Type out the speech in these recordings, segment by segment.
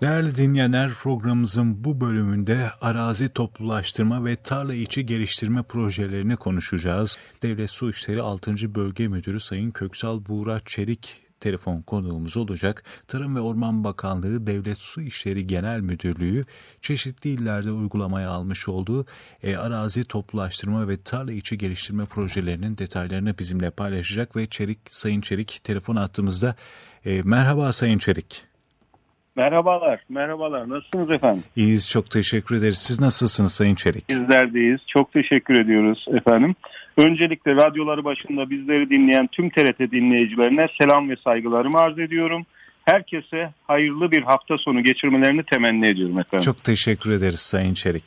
Değerli dinleyenler programımızın bu bölümünde arazi toplulaştırma ve tarla içi geliştirme projelerini konuşacağız. Devlet Su İşleri 6. Bölge Müdürü Sayın Köksal Buğra Çelik telefon konuğumuz olacak. Tarım ve Orman Bakanlığı Devlet Su İşleri Genel Müdürlüğü çeşitli illerde uygulamaya almış olduğu e, arazi toplulaştırma ve tarla içi geliştirme projelerinin detaylarını bizimle paylaşacak ve Çelik Sayın Çelik telefon attığımızda e, merhaba Sayın Çelik. Merhabalar, merhabalar. Nasılsınız efendim? İyiyiz, çok teşekkür ederiz. Siz nasılsınız Sayın Çelik? Bizler deyiz. Çok teşekkür ediyoruz efendim. Öncelikle radyoları başında bizleri dinleyen tüm TRT dinleyicilerine selam ve saygılarımı arz ediyorum. Herkese hayırlı bir hafta sonu geçirmelerini temenni ediyorum efendim. Çok teşekkür ederiz Sayın Çelik.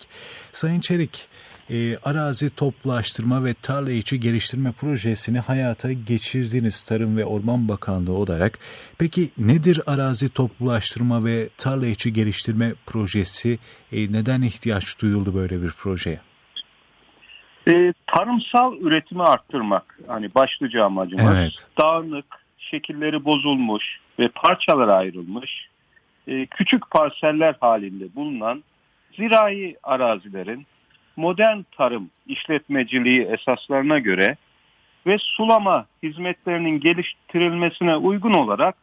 Sayın Çelik, e, arazi toplaştırma ve tarla içi geliştirme projesini hayata geçirdiniz Tarım ve Orman Bakanlığı olarak. Peki nedir arazi toplaştırma ve tarla içi geliştirme projesi? E, neden ihtiyaç duyuldu böyle bir projeye? E, tarımsal üretimi arttırmak hani başlıca amacımız. Evet. Dağınık, şekilleri bozulmuş ve parçalara ayrılmış e, küçük parseller halinde bulunan zirai arazilerin modern tarım işletmeciliği esaslarına göre ve sulama hizmetlerinin geliştirilmesine uygun olarak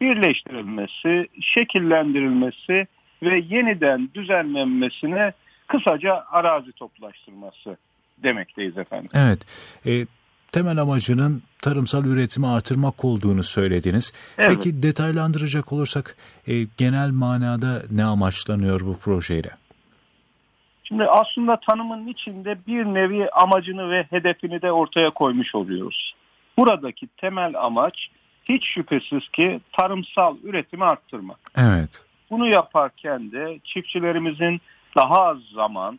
birleştirilmesi, şekillendirilmesi ve yeniden düzenlenmesine kısaca arazi toplaştırması demekteyiz efendim. Evet. E, temel amacının tarımsal üretimi artırmak olduğunu söylediniz. Evet. Peki detaylandıracak olursak e, genel manada ne amaçlanıyor bu projeyle? Şimdi aslında tanımın içinde bir nevi amacını ve hedefini de ortaya koymuş oluyoruz. Buradaki temel amaç hiç şüphesiz ki tarımsal üretimi arttırmak. Evet. Bunu yaparken de çiftçilerimizin daha az zaman,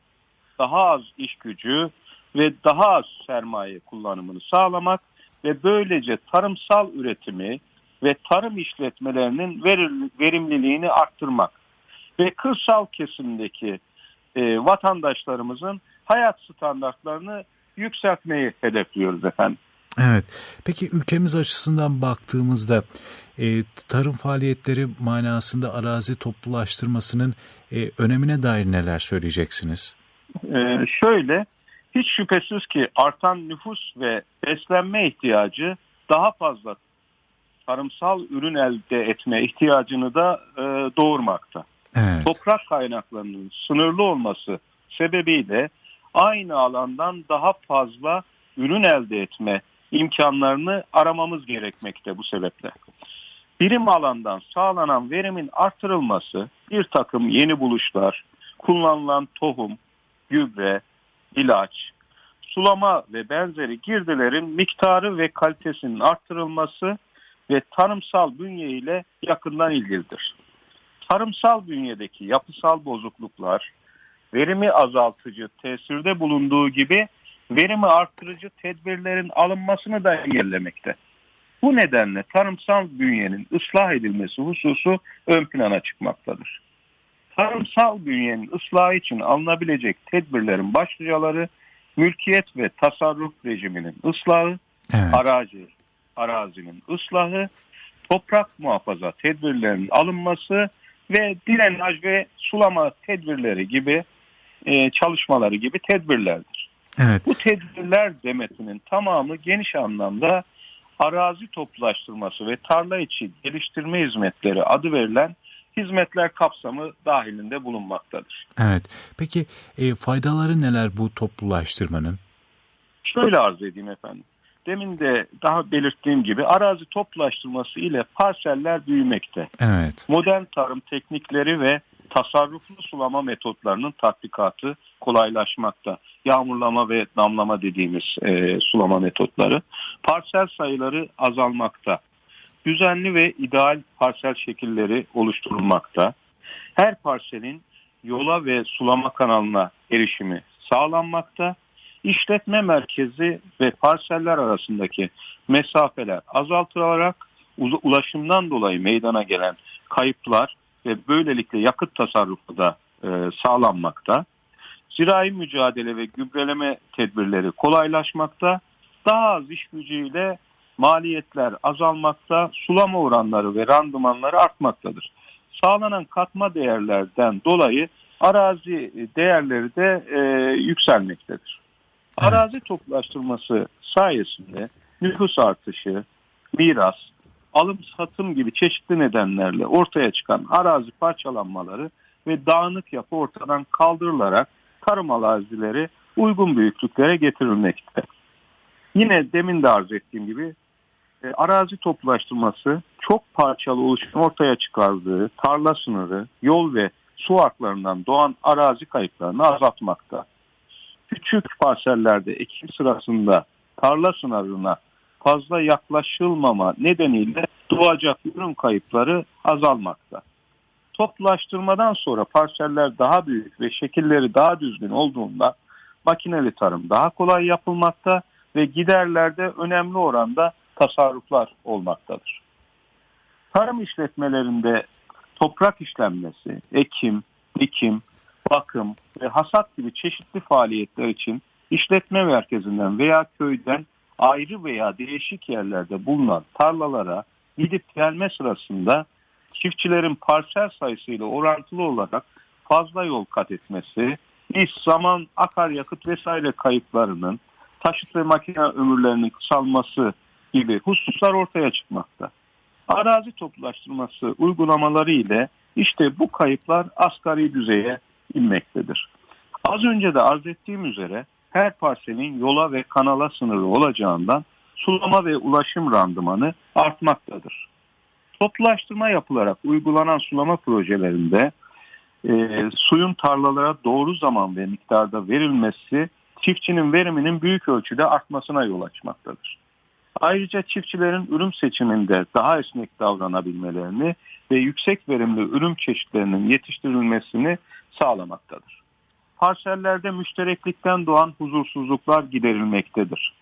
daha az iş gücü ve daha az sermaye kullanımını sağlamak ve böylece tarımsal üretimi ve tarım işletmelerinin verimliliğini arttırmak ve kırsal kesimdeki e, vatandaşlarımızın hayat standartlarını yükseltmeyi hedefliyoruz efendim. Evet. Peki ülkemiz açısından baktığımızda e, tarım faaliyetleri manasında arazi toplulaştırmasının e, önemine dair neler söyleyeceksiniz? E, şöyle, hiç şüphesiz ki artan nüfus ve beslenme ihtiyacı daha fazla tarımsal ürün elde etme ihtiyacını da e, doğurmakta. Evet. Toprak kaynaklarının sınırlı olması sebebiyle aynı alandan daha fazla ürün elde etme imkanlarını aramamız gerekmekte bu sebeple. Birim alandan sağlanan verimin artırılması bir takım yeni buluşlar, kullanılan tohum, gübre, ilaç, sulama ve benzeri girdilerin miktarı ve kalitesinin artırılması ve tarımsal bünye ile yakından ilgilidir tarımsal bünyedeki yapısal bozukluklar verimi azaltıcı tesirde bulunduğu gibi verimi arttırıcı tedbirlerin alınmasını da engellemekte. Bu nedenle tarımsal bünyenin ıslah edilmesi hususu ön plana çıkmaktadır. Tarımsal bünyenin ıslahı için alınabilecek tedbirlerin başlıcaları mülkiyet ve tasarruf rejiminin ıslahı, evet. arazi, arazinin ıslahı, toprak muhafaza tedbirlerinin alınması ve direnaj ve sulama tedbirleri gibi e, çalışmaları gibi tedbirlerdir. Evet. Bu tedbirler demetinin tamamı geniş anlamda arazi toplaştırması ve tarla içi geliştirme hizmetleri adı verilen hizmetler kapsamı dahilinde bulunmaktadır. Evet. Peki e, faydaları neler bu toplulaştırmanın? Şöyle arz edeyim efendim demin de daha belirttiğim gibi arazi toplaştırması ile parseller büyümekte. Evet. Modern tarım teknikleri ve tasarruflu sulama metotlarının tatbikatı kolaylaşmakta. Yağmurlama ve damlama dediğimiz e, sulama metotları. Parsel sayıları azalmakta. Düzenli ve ideal parsel şekilleri oluşturulmakta. Her parselin yola ve sulama kanalına erişimi sağlanmakta işletme merkezi ve parseller arasındaki mesafeler azaltılarak ulaşımdan dolayı meydana gelen kayıplar ve böylelikle yakıt tasarrufu da e, sağlanmakta. Zirai mücadele ve gübreleme tedbirleri kolaylaşmakta. Daha az iş gücüyle maliyetler azalmakta, sulama oranları ve randımanları artmaktadır. sağlanan katma değerlerden dolayı arazi değerleri de e, yükselmektedir. Arazi toplaştırması sayesinde nüfus artışı, miras, alım satım gibi çeşitli nedenlerle ortaya çıkan arazi parçalanmaları ve dağınık yapı ortadan kaldırılarak tarım arazileri uygun büyüklüklere getirilmekte. Yine demin de arz ettiğim gibi e, arazi toplaştırması çok parçalı oluşum ortaya çıkardığı tarla sınırı, yol ve su haklarından doğan arazi kayıplarını azaltmakta. Küçük parsellerde ekim sırasında tarla sınırına fazla yaklaşılmama nedeniyle doğacak ürün kayıpları azalmakta. Toplaştırmadan sonra parseller daha büyük ve şekilleri daha düzgün olduğunda makineli tarım daha kolay yapılmakta ve giderlerde önemli oranda tasarruflar olmaktadır. Tarım işletmelerinde toprak işlenmesi, ekim, dikim, bakım ve hasat gibi çeşitli faaliyetler için işletme merkezinden veya köyden ayrı veya değişik yerlerde bulunan tarlalara gidip gelme sırasında çiftçilerin parsel sayısıyla orantılı olarak fazla yol kat etmesi, iş, zaman, akaryakıt vesaire kayıplarının taşıt ve makine ömürlerinin kısalması gibi hususlar ortaya çıkmakta. Arazi toplaştırması uygulamaları ile işte bu kayıplar asgari düzeye inmektedir. Az önce de arz ettiğim üzere her parselin yola ve kanala sınırı olacağından sulama ve ulaşım randımanı artmaktadır. Toplaştırma yapılarak uygulanan sulama projelerinde e, suyun tarlalara doğru zaman ve miktarda verilmesi çiftçinin veriminin büyük ölçüde artmasına yol açmaktadır. Ayrıca çiftçilerin ürün seçiminde daha esnek davranabilmelerini ve yüksek verimli ürün çeşitlerinin yetiştirilmesini sağlamaktadır. Parsellerde müştereklikten doğan huzursuzluklar giderilmektedir.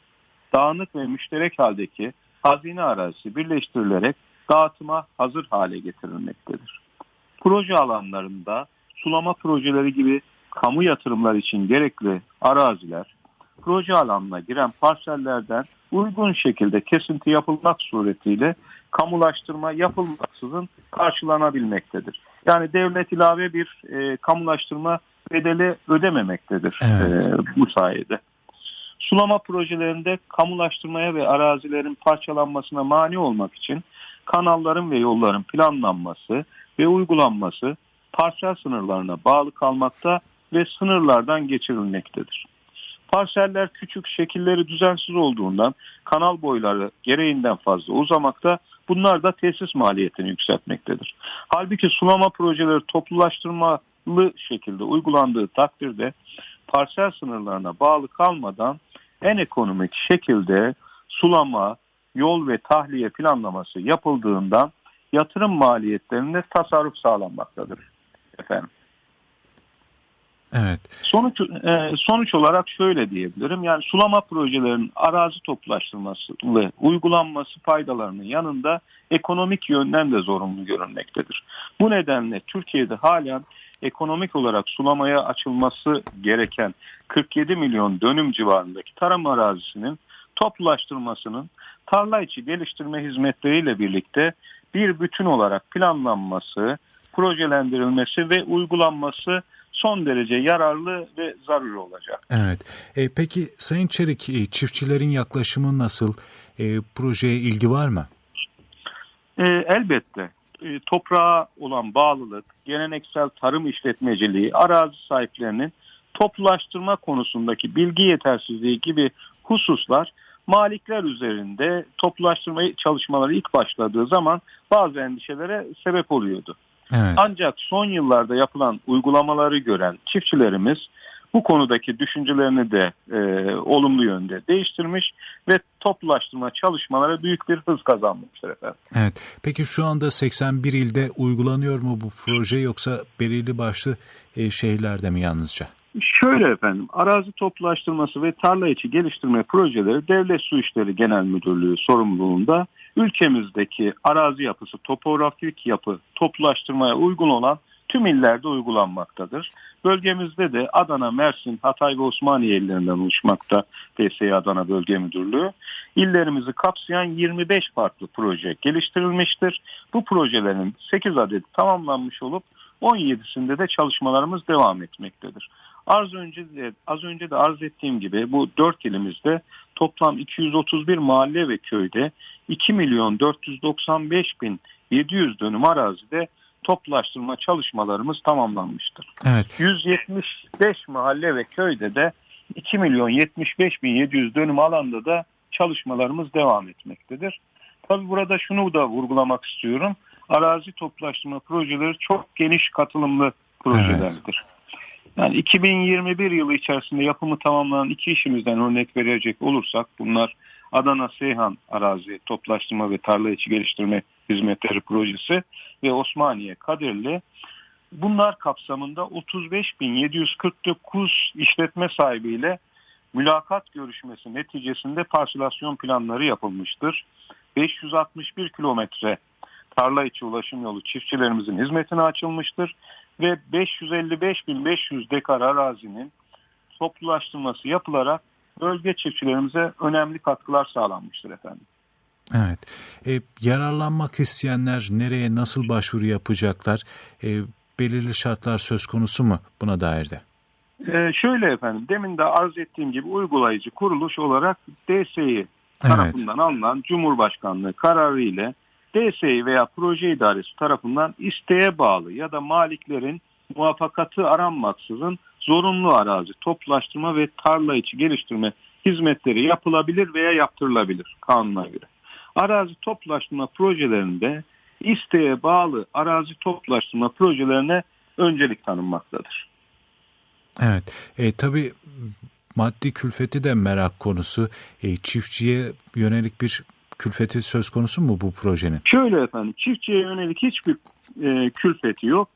Dağınık ve müşterek haldeki hazine arazisi birleştirilerek dağıtıma hazır hale getirilmektedir. Proje alanlarında sulama projeleri gibi kamu yatırımlar için gerekli araziler proje alanına giren parsellerden uygun şekilde kesinti yapılmak suretiyle kamulaştırma yapılmaksızın karşılanabilmektedir. Yani devlet ilave bir e, kamulaştırma bedeli ödememektedir evet. e, bu sayede. Sulama projelerinde kamulaştırmaya ve arazilerin parçalanmasına mani olmak için kanalların ve yolların planlanması ve uygulanması parsel sınırlarına bağlı kalmakta ve sınırlardan geçirilmektedir. Parseller küçük, şekilleri düzensiz olduğundan kanal boyları gereğinden fazla uzamakta. Bunlar da tesis maliyetini yükseltmektedir. Halbuki sulama projeleri toplulaştırmalı şekilde uygulandığı takdirde parsel sınırlarına bağlı kalmadan en ekonomik şekilde sulama, yol ve tahliye planlaması yapıldığından yatırım maliyetlerinde tasarruf sağlanmaktadır efendim. Evet. Sonuç e, sonuç olarak şöyle diyebilirim. Yani sulama projelerinin arazi toplaştırması ve uygulanması faydalarının yanında ekonomik yönden de zorunlu görünmektedir. Bu nedenle Türkiye'de halen ekonomik olarak sulamaya açılması gereken 47 milyon dönüm civarındaki tarım arazisinin toplulaştırmasının tarla içi geliştirme hizmetleriyle birlikte bir bütün olarak planlanması, projelendirilmesi ve uygulanması son derece yararlı ve zaruri olacak. Evet. E, peki Sayın Çelik e, çiftçilerin yaklaşımı nasıl? E, projeye ilgi var mı? E, elbette. E, toprağa olan bağlılık, geleneksel tarım işletmeciliği, arazi sahiplerinin toplulaştırma konusundaki bilgi yetersizliği gibi hususlar malikler üzerinde toplulaştırma çalışmaları ilk başladığı zaman bazı endişelere sebep oluyordu. Evet. Ancak son yıllarda yapılan uygulamaları gören çiftçilerimiz bu konudaki düşüncelerini de e, olumlu yönde değiştirmiş ve toplulaştırma çalışmaları büyük bir hız kazanmıştır efendim. Evet. Peki şu anda 81 ilde uygulanıyor mu bu proje yoksa belirli başlı e, şehirlerde mi yalnızca? Şöyle efendim, arazi toplulaştırması ve tarla içi geliştirme projeleri Devlet Su İşleri Genel Müdürlüğü sorumluluğunda ülkemizdeki arazi yapısı, topografik yapı toplulaştırmaya uygun olan tüm illerde uygulanmaktadır. Bölgemizde de Adana, Mersin, Hatay ve Osmaniye illerinden oluşmakta DSİ Adana Bölge Müdürlüğü. İllerimizi kapsayan 25 farklı proje geliştirilmiştir. Bu projelerin 8 adeti tamamlanmış olup 17'sinde de çalışmalarımız devam etmektedir. Az önce de, az önce de arz ettiğim gibi bu 4 ilimizde toplam 231 mahalle ve köyde 2 milyon 495 bin 700 dönüm arazide toplaştırma çalışmalarımız tamamlanmıştır. Evet. 175 mahalle ve köyde de 2 milyon 75 bin 700 dönüm alanda da çalışmalarımız devam etmektedir. Tabi burada şunu da vurgulamak istiyorum. Arazi toplaştırma projeleri çok geniş katılımlı projelerdir. Evet. Yani 2021 yılı içerisinde yapımı tamamlanan iki işimizden örnek verecek olursak bunlar Adana Seyhan Arazi Toplaştırma ve Tarla İçi Geliştirme Hizmetleri Projesi ve Osmaniye Kadirli bunlar kapsamında 35.749 işletme sahibiyle mülakat görüşmesi neticesinde parselasyon planları yapılmıştır. 561 kilometre tarla içi ulaşım yolu çiftçilerimizin hizmetine açılmıştır ve 555.500 dekar arazinin toplulaştırması yapılarak bölge çiftçilerimize önemli katkılar sağlanmıştır efendim. Evet. E, yararlanmak isteyenler nereye nasıl başvuru yapacaklar? E, belirli şartlar söz konusu mu buna dair de? E, şöyle efendim demin de arz ettiğim gibi uygulayıcı kuruluş olarak DSİ tarafından evet. alınan Cumhurbaşkanlığı kararı ile DSİ veya proje idaresi tarafından isteğe bağlı ya da maliklerin muvaffakatı aranmaksızın zorunlu arazi, toplaştırma ve tarla içi geliştirme hizmetleri yapılabilir veya yaptırılabilir kanuna göre. Arazi toplaştırma projelerinde isteğe bağlı arazi toplaştırma projelerine öncelik tanınmaktadır. Evet, e, tabii maddi külfeti de merak konusu. E, çiftçiye yönelik bir külfeti söz konusu mu bu projenin? Şöyle efendim, çiftçiye yönelik hiçbir e, külfeti yok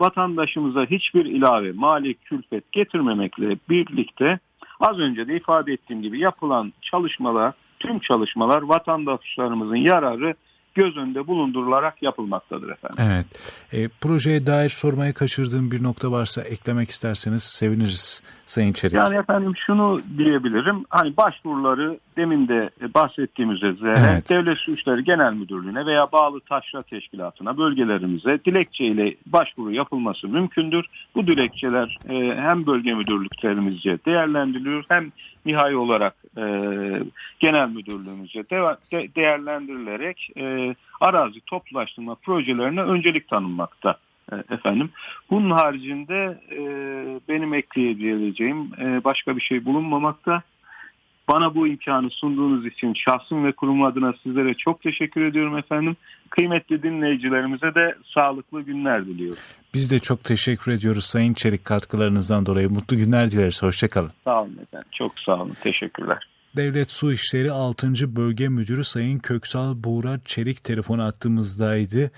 vatandaşımıza hiçbir ilave mali külfet getirmemekle birlikte az önce de ifade ettiğim gibi yapılan çalışmalar, tüm çalışmalar vatandaşlarımızın yararı göz önünde bulundurularak yapılmaktadır efendim. Evet. E, projeye dair sormaya kaçırdığım bir nokta varsa eklemek isterseniz seviniriz Sayın Çelik. Yani efendim şunu diyebilirim. Hani başvuruları demin de bahsettiğimiz üzere evet. Devlet Su İşleri Genel Müdürlüğü'ne veya bağlı taşra teşkilatına bölgelerimize dilekçeyle başvuru yapılması mümkündür. Bu dilekçeler e, hem bölge müdürlüklerimizce değerlendiriliyor hem nihai olarak e, genel müdürlüğümüzce de, de, değerlendirilerek e, arazi toplaştırma projelerine öncelik tanınmakta e, efendim. Bunun haricinde e, benim ekleyebileceğim e, başka bir şey bulunmamakta. Bana bu imkanı sunduğunuz için şahsım ve kurum adına sizlere çok teşekkür ediyorum efendim. Kıymetli dinleyicilerimize de sağlıklı günler diliyorum. Biz de çok teşekkür ediyoruz Sayın Çelik katkılarınızdan dolayı. Mutlu günler dileriz. Hoşçakalın. Sağ olun efendim. Çok sağ olun. Teşekkürler. Devlet Su İşleri 6. Bölge Müdürü Sayın Köksal Buğra Çelik telefon attığımızdaydı.